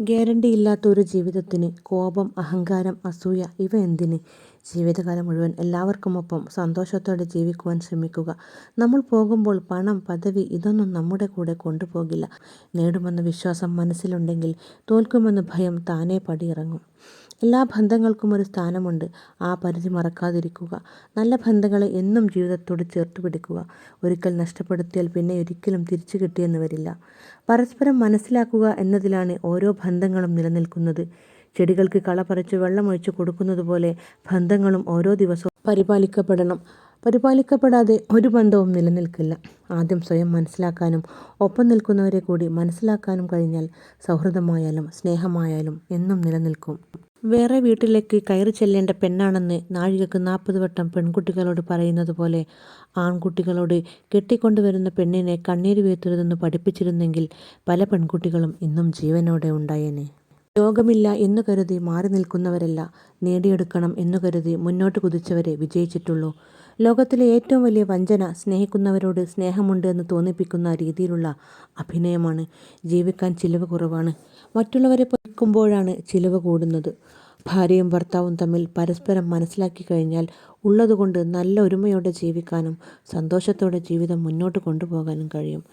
Guarantee ഇല്ലാത്ത ഒരു ജീവിതത്തിന് കോപം അഹങ്കാരം അസൂയ ഇവ എന്തിന്? ജീവിതകാലം മുഴുവൻ എല്ലാവർക്കുമൊപ്പം സന്തോഷത്തോടെ ജീവിക്കുവാൻ ശ്രമിക്കുക. നമ്മൾ പോകുമ്പോൾ പണം പദവി ഇതൊന്നും നമ്മുടെ കൂടെ കൊണ്ടുപോകില്ല. നേടുമെന്ന വിശ്വാസം മനസ്സിലുണ്ടെങ്കിൽ തോൽക്കുമെന്ന ഭയം താനേ പടിയിറങ്ങും. എല്ലാ ബന്ധങ്ങൾക്കും ഒരു സ്ഥാനമുണ്ട്. ആ പരിധി മറക്കാതിരിക്കുക. നല്ല ബന്ധങ്ങളെ എന്നും ജീവിതത്തോട് ചേർത്ത് പിടിക്കുക. ഒരിക്കൽ നഷ്ടപ്പെടുത്തിയാൽ പിന്നെ ഒരിക്കലും തിരിച്ചു കിട്ടിയെന്ന് വരില്ല. പരസ്പരം മനസ്സിലാക്കുക എന്നതിലാണ് ഓരോ ബന്ധങ്ങളും നിലനിൽക്കുന്നത്. ചെടികൾക്ക് കള പറിച്ച് വെള്ളമൊഴിച്ച് കൊടുക്കുന്നത് പോലെ ബന്ധങ്ങളും ഓരോ ദിവസവും പരിപാലിക്കപ്പെടണം. പരിപാലിക്കപ്പെടാതെ ഒരു ബന്ധവും നിലനിൽക്കില്ല. ആദ്യം സ്വയം മനസ്സിലാക്കാനും ഒപ്പം നിൽക്കുന്നവരെ കൂടി മനസ്സിലാക്കാനും കഴിഞ്ഞാൽ സൗഹൃദമായാലും സ്നേഹമായാലും എന്നും നിലനിൽക്കും. വേറെ വീട്ടിലേക്ക് കയറി ചെല്ലേണ്ട പെണ്ണാണെന്ന് നാഴികക്ക് നാൽപ്പത് വട്ടം പെൺകുട്ടികളോട് പറയുന്നത് പോലെ ആൺകുട്ടികളോട് കെട്ടിക്കൊണ്ടുവരുന്ന പെണ്ണിനെ കണ്ണീര് വീഴ്ത്തരുതെന്ന് പഠിപ്പിച്ചിരുന്നെങ്കിൽ പല പെൺകുട്ടികളും ഇന്നും ജീവനോടെ ഉണ്ടായേനെ. രോഗമില്ല എന്നു കരുതി മാറി നിൽക്കുന്നവരല്ല നേടിയെടുക്കണം എന്നു കരുതി മുന്നോട്ട് കുതിച്ചവരെ വിജയിച്ചിട്ടുള്ളൂ. ലോകത്തിലെ ഏറ്റവും വലിയ വഞ്ചന സ്നേഹിക്കുന്നവരോട് സ്നേഹമുണ്ട് എന്ന് തോന്നിപ്പിക്കുന്ന രീതിയിലുള്ള അഭിനയമാണ്. ജീവിക്കാൻ ചിലവ് കുറവാണ്. മറ്റുള്ളവരെ പൊയ്ക്കുമ്പോഴാണ് ചിലവ് കൂടുന്നത്. ഭാര്യയും ഭർത്താവും തമ്മിൽ പരസ്പരം മനസ്സിലാക്കി കഴിഞ്ഞാൽ ഉള്ളതുകൊണ്ട് നല്ല ഒരുമയോടെ ജീവിക്കാനും സന്തോഷത്തോടെ ജീവിതം മുന്നോട്ട് കൊണ്ടുപോകാനും കഴിയും.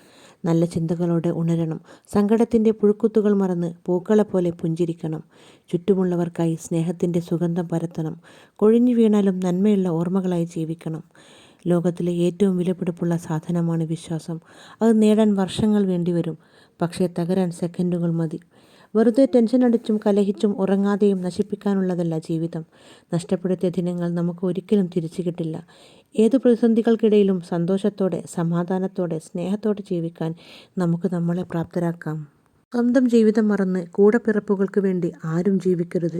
നല്ല ചിന്തകളോടെ ഉണരണം സങ്കടത്തിന്റെ പുഴുക്കുത്തുകൾ മറന്ന് പൂക്കളെപ്പോലെ പുഞ്ചിരിക്കണം. ചുറ്റുമുള്ളവർക്കായി സ്നേഹത്തിന്റെ സുഗന്ധം പരത്തണം കൊഴിഞ്ഞു വീണാലും നന്മയുള്ള ഓർമ്മകളായി ജീവിക്കണം. ലോകത്തിലെ ഏറ്റവും വിലപിടിപ്പുള്ള സാധനമാണ് വിശ്വാസം. അത് നേടാൻ വർഷങ്ങൾ വേണ്ടിവരും. പക്ഷേ തകരാൻ സെക്കൻഡുകൾ മതി. വെറുതെ ടെൻഷൻ അടിച്ചും കലഹിച്ചും ഉറങ്ങാതെയും നശിപ്പിക്കാനുള്ളതല്ല ജീവിതം. നഷ്ടപ്പെടുത്തിയ ദിനങ്ങൾ നമുക്ക് ഒരിക്കലും തിരിച്ചു കിട്ടില്ല. ഏത് പ്രതിസന്ധികൾക്കിടയിലും സന്തോഷത്തോടെ സമാധാനത്തോടെ സ്നേഹത്തോടെ ജീവിക്കാൻ നമുക്ക് നമ്മളെ പ്രാപ്തരാക്കാം. സ്വന്തം ജീവിതം മറന്ന് കൂടപ്പിറപ്പുകൾക്ക് വേണ്ടി ആരും ജീവിക്കരുത്.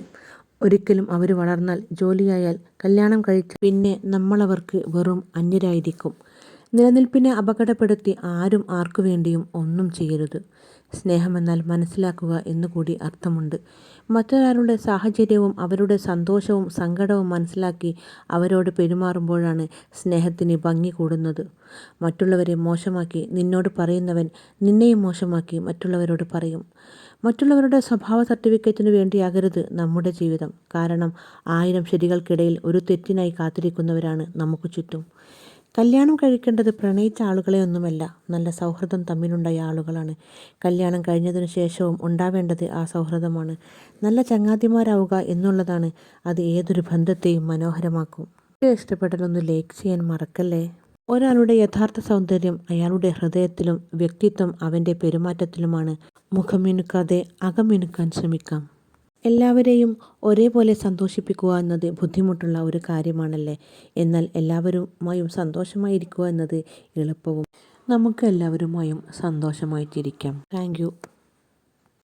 ഒരിക്കലും അവർ വളർന്നാൽ ജോലിയായാൽ കല്യാണം കഴിച്ച് പിന്നെ നമ്മളവർക്ക് വെറും അന്യരായിരിക്കും. നിലനിൽപ്പിനെ അപകടപ്പെടുത്തി ആരും ആർക്കു വേണ്ടിയും ഒന്നും ചെയ്യരുത്. സ്നേഹമെന്നാൽ മനസ്സിലാക്കുക എന്നുകൂടി അർത്ഥമുണ്ട്. മറ്റൊരാളുടെ സാഹചര്യവും അവരുടെ സന്തോഷവും സങ്കടവും മനസ്സിലാക്കി അവരോട് പെരുമാറുമ്പോഴാണ് സ്നേഹത്തിന് ഭംഗി കൂടുന്നത്. മറ്റുള്ളവരെ മോശമാക്കി നിന്നോട് പറയുന്നവൻ നിന്നെയും മോശമാക്കി മറ്റുള്ളവരോട് പറയും. മറ്റുള്ളവരുടെ സ്വഭാവ സർട്ടിഫിക്കറ്റിനു വേണ്ടിയാകരുത് നമ്മുടെ ജീവിതം. കാരണം ആയിരം ശരികൾക്കിടയിൽ ഒരു തെറ്റിനായി കാത്തിരിക്കുന്നവരാണ് നമുക്ക് ചുറ്റും. കല്യാണം കഴിക്കേണ്ടത് പ്രണയിച്ച ആളുകളെ ഒന്നുമല്ല നല്ല സൗഹൃദം തമ്മിലുണ്ടായ ആളുകളാണ്. കല്യാണം കഴിഞ്ഞതിന് ശേഷവും ഉണ്ടാവേണ്ടത് ആ സൗഹൃദമാണ്. നല്ല ചങ്ങാതിമാരാവുക എന്നുള്ളതാണ് അത് ഏതൊരു ബന്ധത്തെയും മനോഹരമാക്കും. ഇഷ്ടപ്പെട്ടാലൊന്ന് ലൈക്ക് ചെയ്യാൻ മറക്കല്ലേ? ഒരാളുടെ യഥാർത്ഥ സൗന്ദര്യം അയാളുടെ ഹൃദയത്തിലും വ്യക്തിത്വം അവന്റെ പെരുമാറ്റത്തിലുമാണ്. മുഖം മിനുക്കാതെ അകം മിനുക്കാൻ ശ്രമിക്കാം. എല്ലാവരെയും ഒരേപോലെ സന്തോഷിപ്പിക്കുക എന്നത് ബുദ്ധിമുട്ടുള്ള ഒരു കാര്യമാണല്ലേ? എന്നാൽ എല്ലാവരുമായും സന്തോഷമായിരിക്കുക എന്നത് എളുപ്പവും. നമുക്ക് എല്ലാവരുമായും സന്തോഷമായിട്ടിരിക്കാം. താങ്ക്